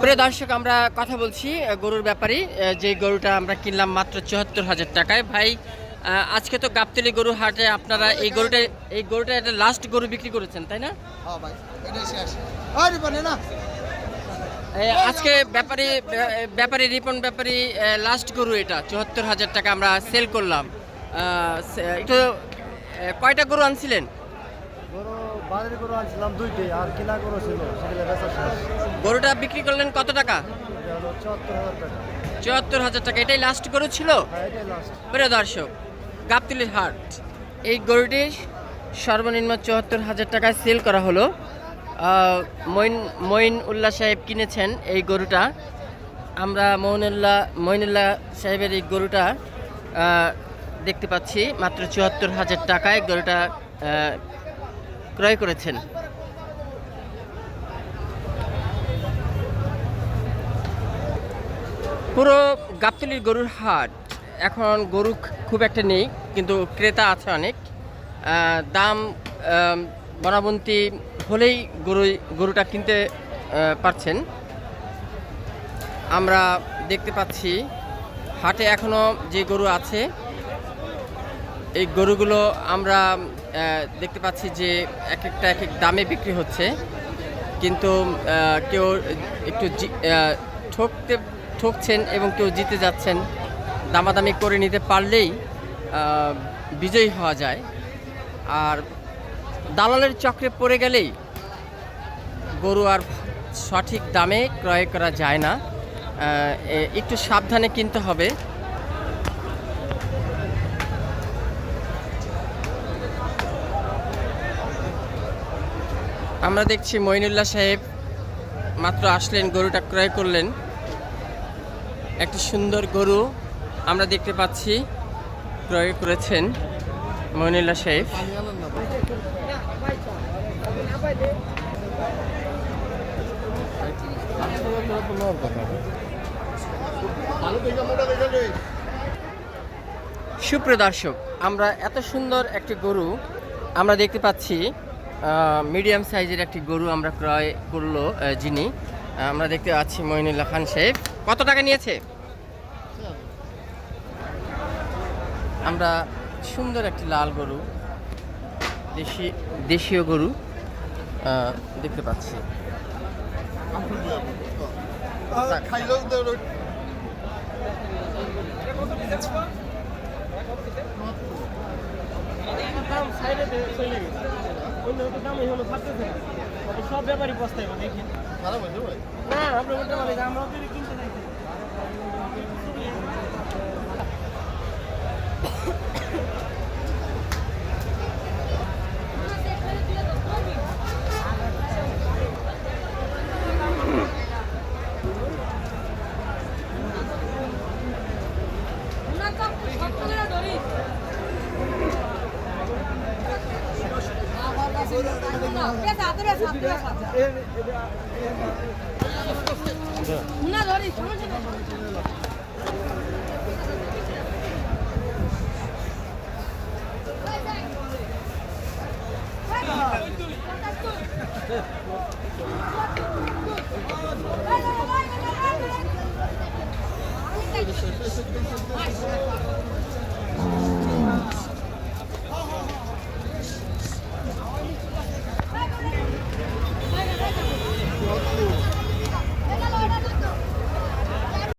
প্রিয় দর্শক আমরা কথা বলছি গরুর ব্যাপারে। যে গরুটা আমরা কিনলাম মাত্র চুয়াত্তর হাজার টাকায়। ভাই আজকে তো গাবতলি গরু হাটে আপনারা এই গরুটা এই গরুটা এটা লাস্ট গরু বিক্রি করেছেন তাই না? হ্যাঁ ভাই এটাই শেষ। আরে বানে না। এ, আজকে ব্যাপারে ব্যাপারে রিপন ব্যাপারে লাস্ট গরু এটা চুয়াত্তর হাজার টাকা আমরা সেল করলাম। একটু কয়টা গরু আনছিলেন? বাজারে গরু আনছিলাম দুইটি আর কিনা গরু ছিল সেগুলো বেচা শেষ। গরুটা বিক্রি করলেন কত টাকা? চুয়াত্তর হাজার টাকা। চুয়াত্তর হাজার টাকা এটাই লাস্ট গরু ছিল? হ্যাঁ প্রিয় দর্শক গাবতলির হাট। এই গরুটি সর্বনিম্ন চুয়াত্তর হাজার টাকায় সেল করা হলো। মইন মইন উল্লাহ সাহেব কিনেছেন এই গরুটা। আমরা মইনুল্লাহ মইনুল্লাহ সাহেবের এই গরুটা দেখতে পাচ্ছি মাত্র চুয়াত্তর হাজার টাকায় গরুটা ক্রয় করেছেন। পুরো গাবতলির গরুর হাট, এখন গরু খুব একটা নেই, কিন্তু ক্রেতা আছে অনেক। দাম বনাবন্তি হলেই গরু, গরুটা কিনতে পারছেন। আমরা দেখতে পাচ্ছি, হাটে এখনও যে গরু আছে এই গরুগুলো আমরা দেখতে পাচ্ছি যে এক একটা এক এক দামে বিক্রি হচ্ছে। কিন্তু কেউ একটু ঠকতে, ঠকছেন এবং কেউ জিতে যাচ্ছেন, দামাদামি করে নিতে পারলেই বিজয়ী হওয়া যায়। আর দালালের চক্রে পড়ে গেলেই গরু আর সঠিক দামে ক্রয় করা যায় না। একটু সাবধানে কিনতে হবে। আমরা দেখছি মইনুল্লাহ সাহেব মাত্র আসলেন, গরুটা ক্রয় করলেন। একটি সুন্দর গরু আমরা দেখতে পাচ্ছি, ক্রয় করেছেন মইনুল্লাহ সাহেব। সুপ্রিয় দর্শক, আমরা এত সুন্দর একটি গরু আমরা দেখতে পাচ্ছি মিডিয়াম সাইজের একটি গরু আমরা ক্রয় করল যিনি। আমরা দেখতে পাচ্ছি মইনুল্লাহ খান সাহেব। কত টাকা নিয়েছে? আমরা সুন্দর একটি লাল গরু, দেশি, দেশীয় গরু দেখতে পাচ্ছি। খাইলেও তো সব ব্যাপারই বস্তায় দেখি। খারাপ হয়েছে ভাই। না আমরা উল্টা মানে আমরা ওদের কিনতে যাইছি না ধরি সমস্যা